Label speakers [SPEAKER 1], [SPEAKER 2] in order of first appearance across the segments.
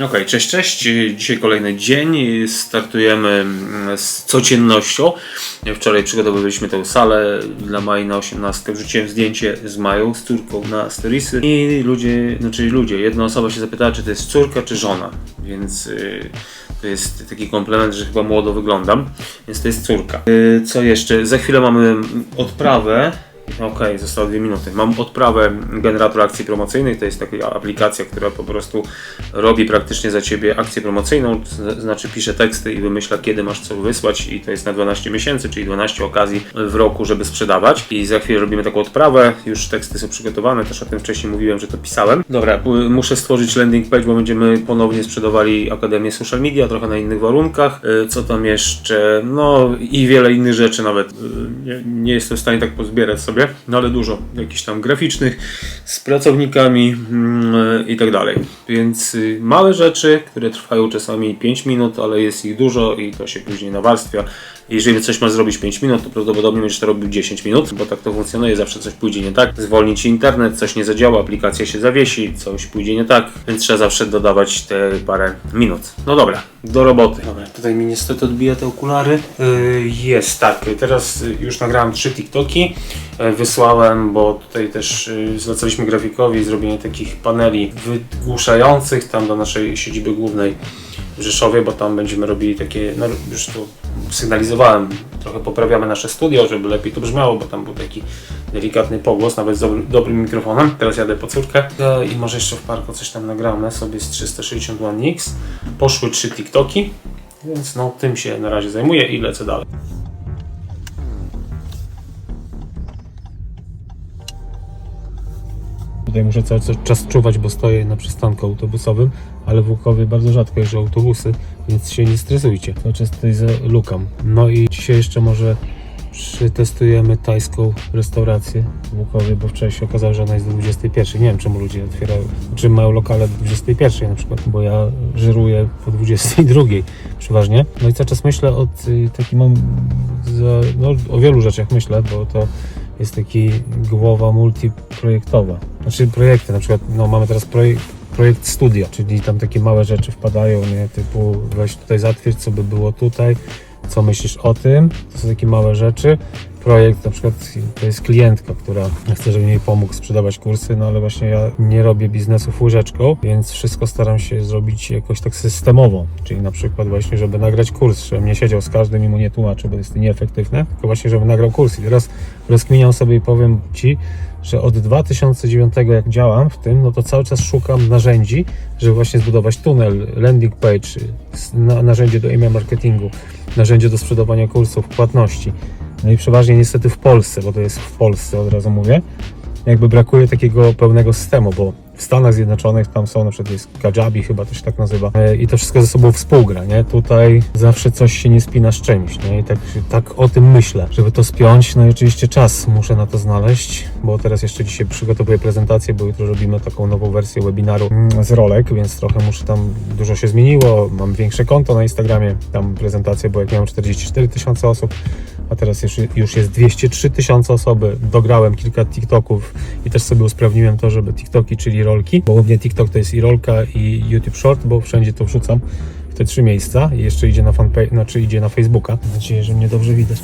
[SPEAKER 1] Okej, cześć, cześć. Dzisiaj kolejny dzień. Startujemy mm, z codziennością. Wczoraj przygotowywaliśmy tę salę dla Mai na 18. Wrzuciłem zdjęcie z Mają, z córką na storiesy i ludzie, znaczy ludzie, jedna osoba się zapytała, czy to jest córka, czy żona. Więc y, to jest taki komplement, że chyba młodo wyglądam. Więc to jest córka. Y, co jeszcze? Za chwilę mamy odprawę. Okej, zostało dwie minuty. Mam odprawę generator akcji promocyjnych. To jest taka aplikacja, która po prostu robi praktycznie za ciebie akcję promocyjną. z- Znaczy pisze teksty i wymyśla, kiedy masz co wysłać. I to jest na 12 miesięcy, czyli 12 okazji w roku, żeby sprzedawać. I za chwilę robimy taką odprawę. Już teksty są przygotowane. Też o tym wcześniej mówiłem, że to pisałem. Dobra, p- muszę stworzyć landing page, bo będziemy ponownie sprzedawali Akademię Social Media, trochę na innych warunkach. Y, Co tam jeszcze? No i wiele innych rzeczy nawet. Y, Nie, nie jestem w stanie tak pozbierać sobie, no ale dużo. Jakichś tam graficznych z pracownikami mm, i tak dalej. Więc y, małe rzeczy, które trwają czasami 5 minut, ale jest ich dużo i to się później nawarstwia. Jeżeli coś masz zrobić 5 minut, to prawdopodobnie będziesz to robił 10 minut, bo tak to funkcjonuje, zawsze coś pójdzie nie tak. Zwolni ci internet, coś nie zadziała, aplikacja się zawiesi, coś pójdzie nie tak, więc trzeba zawsze dodawać te parę minut. No dobra, do roboty. Dobra, tutaj mi niestety odbija te okulary. Yy, jest, tak, teraz y, już nagrałem trzy TikToki, wysłałem, bo tutaj też yy, zlecaliśmy grafikowi zrobienie takich paneli wygłuszających tam do naszej siedziby głównej w Rzeszowie, bo tam będziemy robili takie, no już tu sygnalizowałem, trochę poprawiamy nasze studio, żeby lepiej to brzmiało, bo tam był taki delikatny pogłos, nawet z dobry, dobrym mikrofonem. Teraz jadę po córkę E, i może jeszcze w parku coś tam nagramy sobie z 361X. Poszły trzy TikToki, więc no tym się na razie zajmuję i lecę dalej. Tutaj muszę cały czas czuwać, bo stoję na przystanku autobusowym, ale w Łukowie bardzo rzadko jeżdżą autobusy, więc się nie stresujcie. Cały czas tutaj lukam. No i dzisiaj jeszcze może przetestujemy tajską restaurację w Łukowie, bo wczoraj się okazało, że ona jest do 21. Nie wiem, czemu ludzie otwierają, czy mają lokale do 21 na przykład, bo ja żyruję po 22 przeważnie. No i cały czas myślę o takim, no, o wielu rzeczach myślę, bo to jest taki głowa multiprojektowa. Znaczy projekty, na przykład no, mamy teraz projekt, projekt studia, czyli tam takie małe rzeczy wpadają, nie? typu weź tutaj zatwierdź, co by było tutaj, co myślisz o tym, to są takie małe rzeczy. Projekt na przykład to jest klientka, która chce, żebym jej pomógł sprzedawać kursy, no ale właśnie ja nie robię biznesów łyżeczką, więc wszystko staram się zrobić jakoś tak systemowo, czyli na przykład właśnie, żeby nagrać kurs, żebym nie siedział z każdym i mu nie tłumaczył, bo jest to nieefektywne, tylko właśnie, żeby nagrał kurs i teraz rozkminiam sobie i powiem Ci, że od 2009 jak działam w tym, no to cały czas szukam narzędzi, żeby właśnie zbudować tunel, landing page, na- narzędzie do e-mail marketingu, narzędzie do sprzedawania kursów, płatności. No i przeważnie niestety w Polsce, bo to jest w Polsce od razu mówię, jakby brakuje takiego pełnego systemu, bo w Stanach Zjednoczonych tam są na przykład jest Kajabi chyba to się tak nazywa e, i to wszystko ze sobą współgra, nie? Tutaj zawsze coś się nie spina z czymś, nie? I tak, tak o tym myślę, żeby to spiąć, no i oczywiście czas muszę na to znaleźć, bo teraz jeszcze dzisiaj przygotowuję prezentację, bo jutro robimy taką nową wersję webinaru mm, z rolek, więc trochę muszę tam, dużo się zmieniło, mam większe konto na Instagramie, tam prezentacja była jak miałem 44 tysiące osób, a teraz już, już jest 203 tysiące osoby. Dograłem kilka TikToków i też sobie usprawniłem to, żeby TikToki, czyli rolki, bo mnie TikTok to jest i rolka i YouTube Short, bo wszędzie to wrzucam w te trzy miejsca i jeszcze idzie na fanpage, znaczy idzie na Facebooka. Mam nadzieję, że mnie dobrze widać.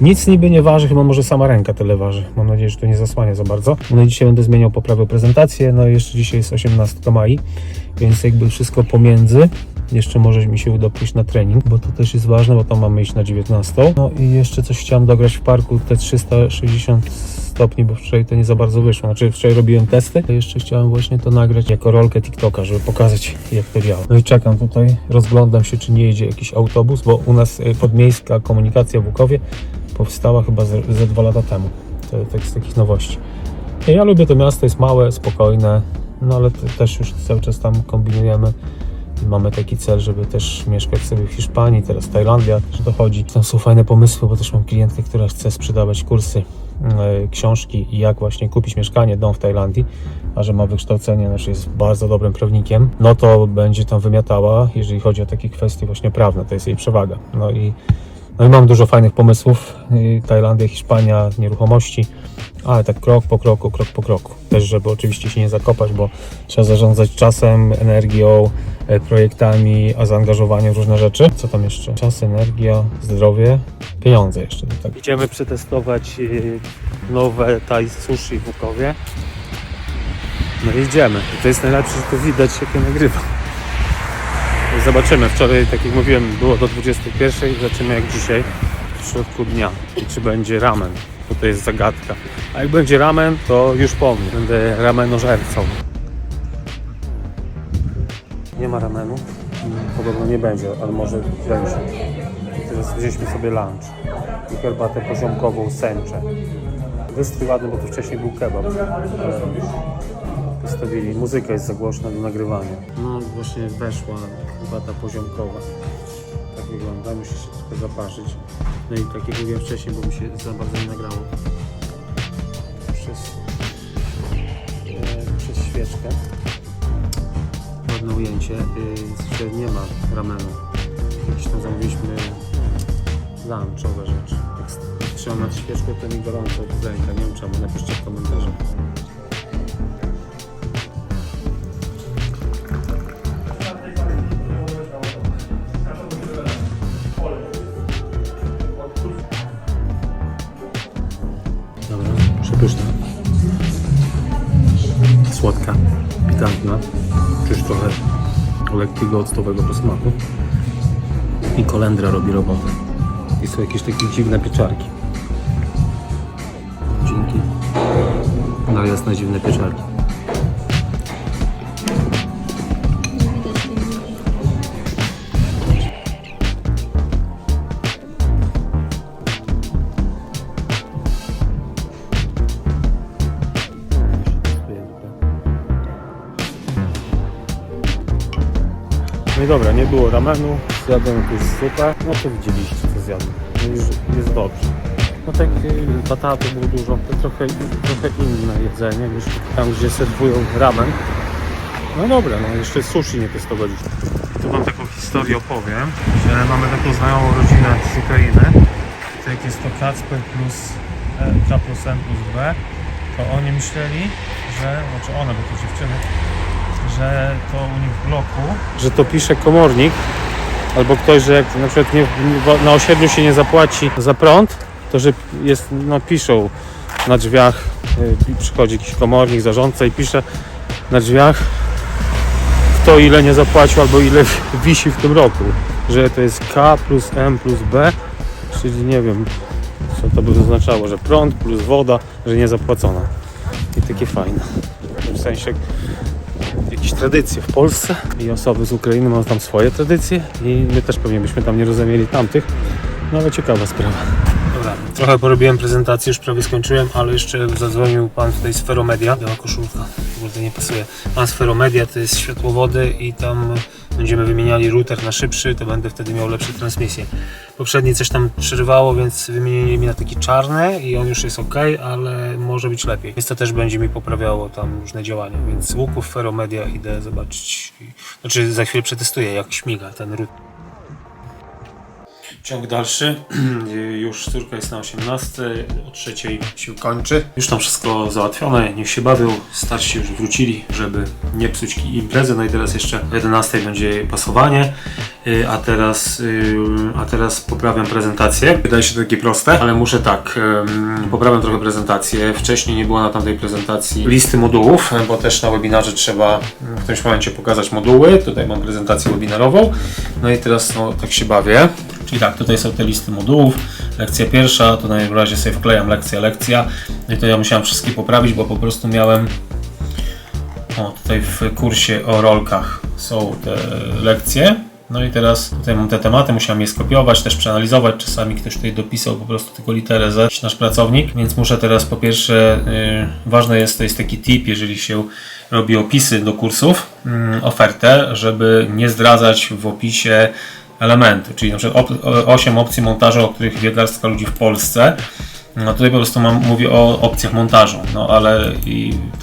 [SPEAKER 1] Nic niby nie waży, chyba może sama ręka tyle waży. Mam nadzieję, że to nie zasłania za bardzo. No i dzisiaj będę zmieniał, poprawiał prezentację, no i jeszcze dzisiaj jest 18 mai, więc jakby wszystko pomiędzy. Jeszcze może mi się uda pójść na trening, bo to też jest ważne, bo tam mamy iść na 19. No i jeszcze coś chciałem dograć w parku, te 360 stopni, bo wczoraj to nie za bardzo wyszło. Znaczy wczoraj robiłem testy, a jeszcze chciałem właśnie to nagrać jako rolkę TikToka, żeby pokazać jak to działa. No i czekam tutaj, rozglądam się, czy nie jedzie jakiś autobus, bo u nas y, podmiejska komunikacja w Łukowie powstała chyba ze, ze dwa lata temu. To tak z takich nowości. Ja lubię to miasto, jest małe, spokojne, no ale te, też już cały czas tam kombinujemy. Mamy taki cel, żeby też mieszkać sobie w Hiszpanii, teraz Tajlandia, że dochodzi. Tam są fajne pomysły, bo też mam klientkę, która chce sprzedawać kursy, e, książki i jak właśnie kupić mieszkanie, dom w Tajlandii, a że ma wykształcenie, znaczy jest bardzo dobrym prawnikiem, no to będzie tam wymiatała, jeżeli chodzi o takie kwestie właśnie prawne, to jest jej przewaga. No i No i mam dużo fajnych pomysłów. Tajlandia, Hiszpania, nieruchomości, ale tak krok po kroku, krok po kroku. Też, żeby oczywiście się nie zakopać, bo trzeba zarządzać czasem, energią, e, projektami, a zaangażowaniem w różne rzeczy. Co tam jeszcze? Czas, energia, zdrowie, pieniądze jeszcze. Tak. Idziemy przetestować y, nowe Thai sushi w Łukowie. No i idziemy. To jest najlepsze, że to widać, jak ja nagrywam. Zobaczymy. Wczoraj, tak jak mówiłem, było do 21. Zobaczymy jak dzisiaj w środku dnia. I czy będzie ramen. Bo to jest zagadka. A jak będzie ramen, to już po mnie. Będę ramenożercą. Nie ma ramenu. Podobno nie będzie, ale może będzie. Teraz wzięliśmy sobie lunch. I herbatę poziomkową sęczę. Wystrój ładny, bo tu wcześniej był kebab. Postawili. Muzyka jest za głośna do nagrywania. No właśnie weszła herbata poziomkowa. Tak wygląda, musi się trochę zaparzyć. No i tak jak mówiłem wcześniej, bo mi się za bardzo nie nagrało. Przez, e, przez świeczkę. Ładne ujęcie, yy, że nie ma ramenu. Jakieś tam zamówiliśmy lunchowe rzeczy. Jak trzymam nad świeczką, to mi gorąco ręka. Nie wiem czemu, napiszcie w komentarzu. Czuć trochę lekkiego octowego posmaku. I kolendra robi robotę. I są jakieś takie dziwne pieczarki. Dzięki. No jasne dziwne pieczarki. No dobra, nie było ramenu, zjadłem jakąś zupę, no to widzieliście co zjadłem. No już jest dobrze. No tak y, bataty było dużo, to trochę, trochę inne jedzenie niż tam gdzie serwują ramen. No dobra, no jeszcze sushi nie testowaliśmy. Tu wam taką historię opowiem, że mamy taką znajomą rodzinę z Ukrainy. To jak jest to Kacper plus K plus M plus B, to oni myśleli, że, znaczy one, bo to dziewczyny, że to u nich w bloku, że to pisze komornik, albo ktoś, że jak na przykład nie, na osiedlu się nie zapłaci za prąd, to że jest, no piszą na drzwiach, y, przychodzi jakiś komornik, zarządca i pisze na drzwiach kto ile nie zapłacił, albo ile wisi w tym roku, że to jest K plus M plus B, czyli nie wiem, co to by oznaczało, że prąd plus woda, że nie zapłacona. I takie fajne. W sensie jakieś tradycje w Polsce i osoby z Ukrainy mają tam swoje tradycje i my też pewnie byśmy tam nie rozumieli tamtych. No ale ciekawa sprawa. Trochę porobiłem prezentację, już prawie skończyłem, ale jeszcze zadzwonił pan tutaj z Feromedia. Biała koszulka, kurde nie pasuje. Pan z Feromedia to jest światłowody i tam będziemy wymieniali router na szybszy, to będę wtedy miał lepsze transmisje. Poprzedni coś tam przerywało, więc wymienili mi na taki czarny i on już jest ok, ale może być lepiej. Więc to też będzie mi poprawiało tam różne działania, więc łuków Feromedia idę zobaczyć. Znaczy za chwilę przetestuję jak śmiga ten router. Ciąg dalszy. Już córka jest na 18, o trzeciej się kończy. Już tam wszystko załatwione, niech się bawią. Starsi już wrócili, żeby nie psuć imprezy. No i teraz jeszcze o 11 będzie pasowanie. Y, A teraz, y, a teraz poprawiam prezentację. Wydaje się to takie proste, ale muszę tak, poprawiam trochę prezentację. Wcześniej nie było na tamtej prezentacji listy modułów, bo też na webinarze trzeba w którymś momencie pokazać moduły. Tutaj mam prezentację webinarową. No i teraz no, tak się bawię. Czyli tak, tutaj są te listy modułów. Lekcja pierwsza, to na razie sobie wklejam lekcja, lekcja. No I to ja musiałem wszystkie poprawić, bo po prostu miałem o, tutaj w kursie o rolkach są te lekcje. No i teraz tutaj mam te tematy, musiałem je skopiować, też przeanalizować. Czasami ktoś tutaj dopisał po prostu tylko literę Z, nasz pracownik, więc muszę teraz po pierwsze, yy, ważne jest, to jest taki tip, jeżeli się robi opisy do kursów, yy, ofertę, żeby nie zdradzać w opisie elementu, czyli na przykład op- 8 opcji montażu, o których wie garstka ludzi w Polsce, No tutaj po prostu mam, mówię o opcjach montażu, no ale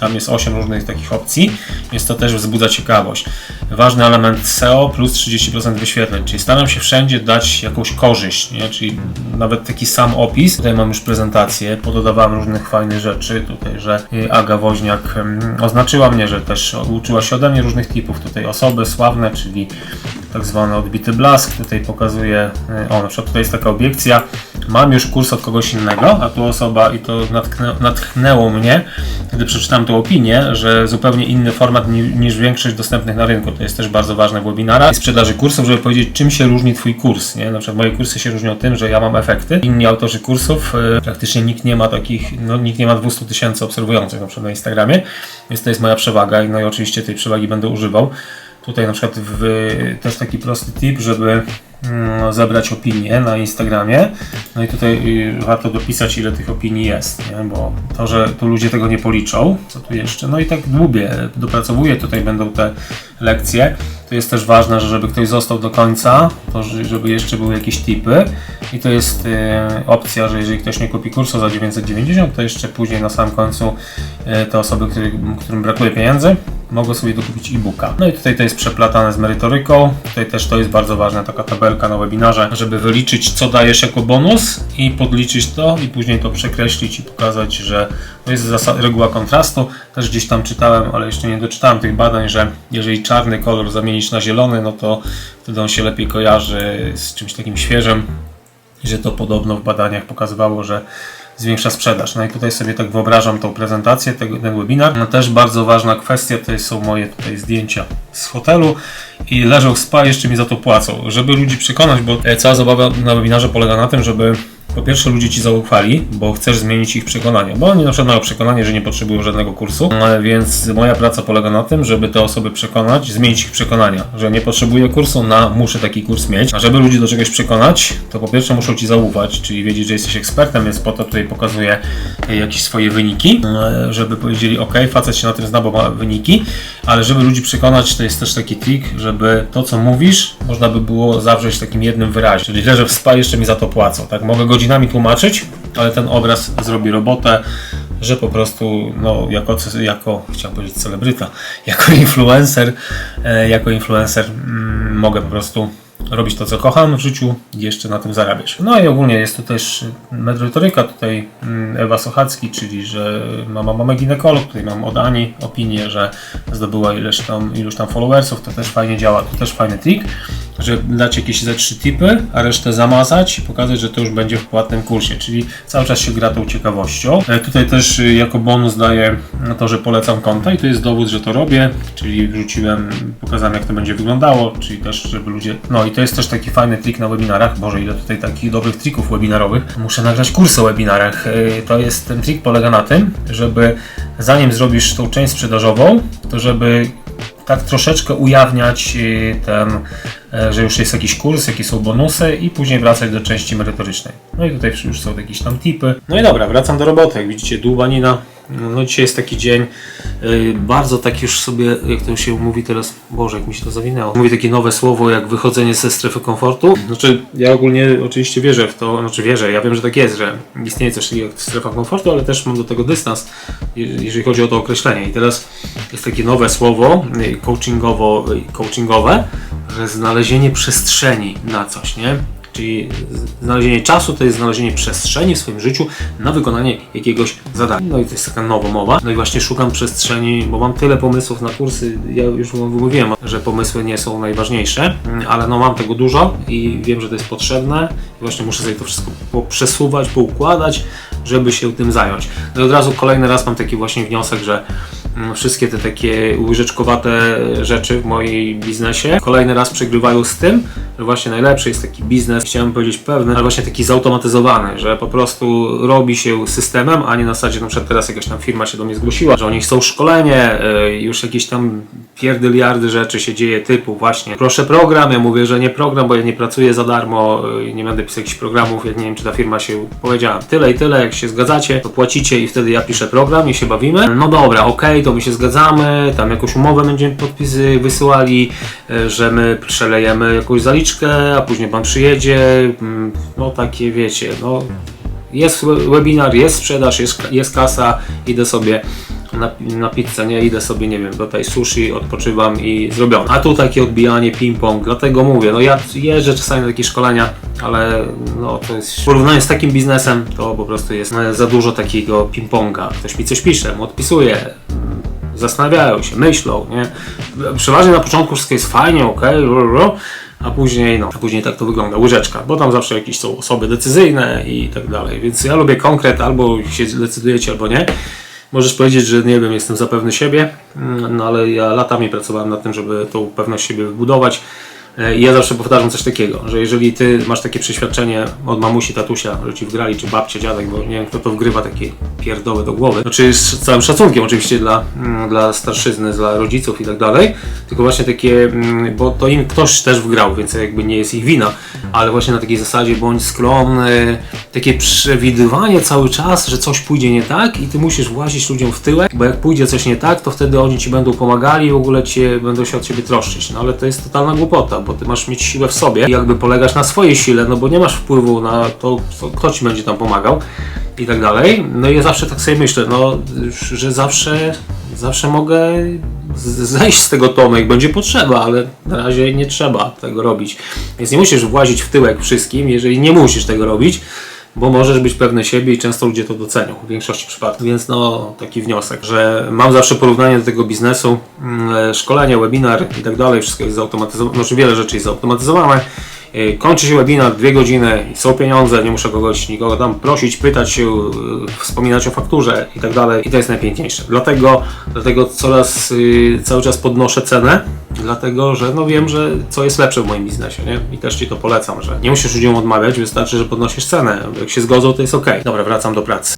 [SPEAKER 1] tam jest 8 różnych takich opcji, więc to też wzbudza ciekawość. Ważny element SEO plus 30% wyświetleń, czyli staram się wszędzie dać jakąś korzyść, nie? czyli nawet taki sam opis. Tutaj mam już prezentację, pododawałem różnych fajnych rzeczy, tutaj, że y, Aga Woźniak oznaczyła mnie, że też uczyła się ode mnie różnych typów, tutaj osoby sławne, czyli tak zwany odbity blask, tutaj pokazuje, y, o na przykład tutaj jest taka obiekcja, mam już kurs od kogoś innego, a tu osoba i to natknę, natchnęło mnie, gdy przeczytałem tą opinię, że zupełnie inny format ni, niż większość dostępnych na rynku. To jest też bardzo ważne w webinarach i sprzedaży kursów, żeby powiedzieć, czym się różni Twój kurs. Nie? Na przykład moje kursy się różnią tym, że ja mam efekty. Inni autorzy kursów, y, praktycznie nikt nie ma takich, no nikt nie ma 200 tysięcy obserwujących na przykład na Instagramie, więc to jest moja przewaga no i oczywiście tej przewagi będę używał. Tutaj na przykład w, też taki prosty tip, żeby mm, zebrać opinie na Instagramie. No i tutaj y, warto dopisać ile tych opinii jest, nie? bo to, że tu ludzie tego nie policzą, co tu jeszcze, no i tak dłubię, dopracowuję, tutaj będą te lekcje. To jest też ważne, że żeby ktoś został do końca, to żeby jeszcze były jakieś tipy i to jest y, opcja, że jeżeli ktoś nie kupi kursu za 990, to jeszcze później na samym końcu y, te osoby, który, którym brakuje pieniędzy, mogą sobie dokupić e-booka. No i tutaj to jest przeplatane z merytoryką. Tutaj też to jest bardzo ważne, taka tabelka na webinarze, żeby wyliczyć, co dajesz jako bonus i podliczyć to i później to przekreślić i pokazać, że to jest reguła kontrastu. Też gdzieś tam czytałem, ale jeszcze nie doczytałem tych badań, że jeżeli czarny kolor zamienić na zielony, no to wtedy on się lepiej kojarzy z czymś takim świeżym. I że to podobno w badaniach pokazywało, że zwiększa sprzedaż. No i tutaj sobie tak wyobrażam tą prezentację, ten webinar. No też bardzo ważna kwestia, to są moje tutaj zdjęcia z hotelu i leżą w spa, jeszcze mi za to płacą. Żeby ludzi przekonać, bo cała zabawa na webinarze polega na tym, żeby po pierwsze ludzie Ci zaufali, bo chcesz zmienić ich przekonania, bo oni na przykład mają przekonanie, że nie potrzebują żadnego kursu, no, więc moja praca polega na tym, żeby te osoby przekonać, zmienić ich przekonania, że nie potrzebuję kursu, na muszę taki kurs mieć, a żeby ludzi do czegoś przekonać, to po pierwsze muszą Ci zaufać, czyli wiedzieć, że jesteś ekspertem, więc po to tutaj pokazuję jakieś swoje wyniki, e, żeby powiedzieli, ok, facet się na tym zna, bo ma wyniki, ale żeby ludzi przekonać, to jest też taki trik, żeby to, co mówisz, można by było zawrzeć takim jednym wyrazie, czyli że w spa jeszcze mi za to płacą, tak, mogę go godzinami tłumaczyć, ale ten obraz zrobi robotę, że po prostu, no, jako, jako chciałem powiedzieć celebryta, jako influencer, e, jako influencer mm, mogę po prostu robić to, co kocham w życiu i jeszcze na tym zarabiać. No i ogólnie jest tu też medytoryka, tutaj mm, Ewa Sochacki, czyli że mama mamy ginekolog, tutaj mam od Ani opinię, że zdobyła ileś tam, iluś tam followersów, to też fajnie działa, to też fajny trik, że dać jakieś ze trzy tipy, a resztę zamazać i pokazać, że to już będzie w płatnym kursie, czyli cały czas się gra tą ciekawością. E, tutaj też y, jako bonus daję to, że polecam konta i to jest dowód, że to robię, czyli wrzuciłem, pokazałem jak to będzie wyglądało, czyli też, żeby ludzie, no i to jest też taki fajny trik na webinarach. Boże, ile tutaj takich dobrych trików webinarowych. Muszę nagrać kurs o webinarach. Y, to jest, ten trik polega na tym, żeby zanim zrobisz tą część sprzedażową, to żeby tak troszeczkę ujawniać y, ten, e, że już jest jakiś kurs, jakie są bonusy i później wracać do części merytorycznej. No i tutaj już są jakieś tam tipy. No i dobra, wracam do roboty. Jak widzicie, dłubanina no dzisiaj jest taki dzień, yy, bardzo tak już sobie, jak to się mówi teraz, Boże, jak mi się to zawinęło. Mówi takie nowe słowo, jak wychodzenie ze strefy komfortu. Znaczy, ja ogólnie oczywiście wierzę w to, znaczy wierzę, ja wiem, że tak jest, że istnieje coś takiego jak strefa komfortu, ale też mam do tego dystans, jeżeli chodzi o to określenie. I teraz jest takie nowe słowo, y, coachingowo, y, coachingowe, że znalezienie przestrzeni na coś, nie? Czyli znalezienie czasu to jest znalezienie przestrzeni w swoim życiu na wykonanie jakiegoś zadania. No i to jest taka nowa mowa. No i właśnie szukam przestrzeni, bo mam tyle pomysłów na kursy. Ja już mówiłem, że pomysły nie są najważniejsze, ale no mam tego dużo i wiem, że to jest potrzebne. I właśnie muszę sobie to wszystko przesuwać, poukładać, żeby się tym zająć. No i od razu kolejny raz mam taki właśnie wniosek, że Mm, wszystkie te takie łyżeczkowate rzeczy w mojej biznesie kolejny raz przegrywają z tym, że właśnie najlepszy jest taki biznes, chciałem powiedzieć pewny, ale właśnie taki zautomatyzowany, że po prostu robi się systemem, a nie na zasadzie, na przykład teraz jakaś tam firma się do mnie zgłosiła, że oni chcą szkolenie, y, już jakieś tam pierdyliardy rzeczy się dzieje typu właśnie proszę program, ja mówię, że nie program, bo ja nie pracuję za darmo, y, nie będę pisał jakichś programów, ja nie wiem czy ta firma się powiedziała tyle i tyle, jak się zgadzacie, to płacicie i wtedy ja piszę program i się bawimy. No dobra, okej, okay, to my się zgadzamy, tam jakąś umowę będziemy podpisy wysyłali, e, że my przelejemy jakąś zaliczkę, a później pan przyjedzie, mm, no takie wiecie, no jest webinar, jest sprzedaż, jest, jest kasa, idę sobie na, na pizzę, nie, idę sobie, nie wiem, do tej sushi, odpoczywam i zrobione. A tu takie odbijanie, ping-pong, dlatego mówię, no ja jeżdżę czasami na takie szkolenia, ale no to jest, w porównaniu z takim biznesem, to po prostu jest no, za dużo takiego ping-ponga. Ktoś mi coś pisze, mu odpisuje, zastanawiają się, myślą, nie? Przeważnie na początku wszystko jest fajnie, ok, a później, no, a później tak to wygląda, łyżeczka, bo tam zawsze jakieś są osoby decyzyjne i tak dalej, więc ja lubię konkret, albo się decydujecie, albo nie. Możesz powiedzieć, że nie wiem, jestem za pewny siebie, mm, no ale ja latami pracowałem nad tym, żeby tą pewność siebie wybudować. E, ja zawsze powtarzam coś takiego, że jeżeli ty masz takie przeświadczenie od mamusi, tatusia, że ci wgrali, czy babcia, dziadek, bo nie wiem kto to wgrywa takie pierdoły do głowy, znaczy z całym szacunkiem oczywiście dla, mm, dla starszyzny, dla rodziców i tak dalej, tylko właśnie takie, mm, bo to im ktoś też wgrał, więc jakby nie jest ich wina, ale właśnie na takiej zasadzie bądź skromny, takie przewidywanie cały czas, że coś pójdzie nie tak i ty musisz włazić ludziom w tyłek, bo jak pójdzie coś nie tak, to wtedy oni ci będą pomagali i w ogóle cię, będą się od ciebie troszczyć, no ale to jest totalna głupota, bo ty masz mieć siłę w sobie i jakby polegasz na swojej sile, no bo nie masz wpływu na to, kto ci będzie tam pomagał i tak dalej. No i ja zawsze tak sobie myślę, no, że zawsze, zawsze mogę zejść z tego jak będzie potrzeba, ale na razie nie trzeba tego robić. Więc nie musisz włazić w tyłek wszystkim, jeżeli nie musisz tego robić, bo możesz być pewny siebie i często ludzie to docenią w większości przypadków. Więc no, taki wniosek, że mam zawsze porównanie do tego biznesu, mm, szkolenie, webinar i tak dalej, wszystko jest zautomatyzowane, znaczy wiele rzeczy jest zautomatyzowane. Yy, Kończy się webinar, dwie godziny, są pieniądze, nie muszę kogoś, nikogo tam prosić, pytać się, yy, wspominać o fakturze i tak dalej. I to jest najpiękniejsze. Dlatego, dlatego coraz, yy, cały czas podnoszę cenę, dlatego że no wiem, że co jest lepsze w moim biznesie, nie? I też Ci to polecam, że nie musisz ludziom odmawiać, wystarczy, że podnosisz cenę. Jak się zgodzą, to jest ok. Dobra, wracam do pracy.